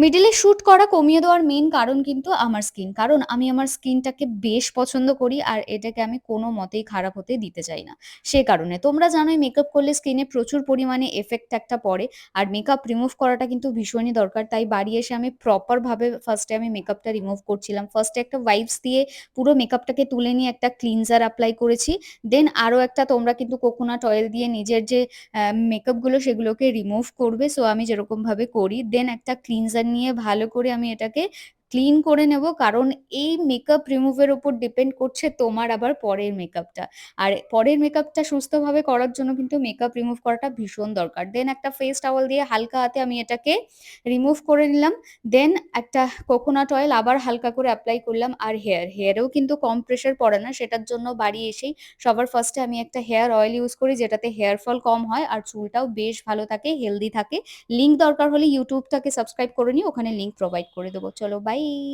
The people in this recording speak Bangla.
মিডলে শ্যুট করা কমিয়ে দেওয়ার মেন কারণ কিন্তু আমার স্কিন। কারণ আমি আমার স্কিনটাকে বেশ পছন্দ করি আর এটাকে আমি কোনো মতেই খারাপ হতে দিতে চাই না। সে কারণে তোমরা জানোই মেকআপ করলে স্কিনে প্রচুর পরিমাণে এফেক্ট একটা পড়ে। আর মেকআপ রিমুভ করাটা কিন্তু ভীষণই দরকার। তাই বাড়ি এসে আমি প্রপারভাবে ফার্স্টে আমি মেকআপটা রিমুভ করছিলাম। ফার্স্টে একটা ওয়াইপস দিয়ে পুরো মেকআপটাকে তুলে নিয়ে একটা ক্লিনজার অ্যাপ্লাই করেছি। দেন আরও একটা তোমরা কিন্তু কোকোনাট অয়েল দিয়ে নিজের যে মেকআপগুলো সেগুলোকে রিমুভ করবে। সো আমি যেরকমভাবে করি। দেন একটা ক্লিনজার নিয়ে ভালো করে আমি এটাকে ক্লিন করে নেব। কারণ এই মেকআপ রিমুভ এর উপর ডিপেন্ড করছে তোমার আবার পরের মেকআপটা। আর পরের মেকআপটা সুস্থভাবে করার জন্য কিন্তু মেকআপ রিমুভ করাটা ভীষণ দরকার। দেন একটা ফেস টাওয়াল দিয়ে হালকা হাতে আমি এটাকে রিমুভ করে নিলাম। দেন একটা কোকোনাট অয়েল আবার হালকা করে অ্যাপ্লাই করলাম। আর হেয়ার, হেয়ারেও কিন্তু কম প্রেশার পড়ে না। সেটার জন্য বাড়ি এসেই সবার ফার্স্টে আমি একটা হেয়ার অয়েল ইউজ করি যেটাতে হেয়ার ফল কম হয় আর চুলটাও বেশ ভালো থাকে, হেলদি থাকে। লিঙ্ক দরকার হলে ইউটিউবটাকে সাবস্ক্রাইব করে নিও। ওখানে লিঙ্ক প্রোভাইড করে দেবো চলো বাই। Bye!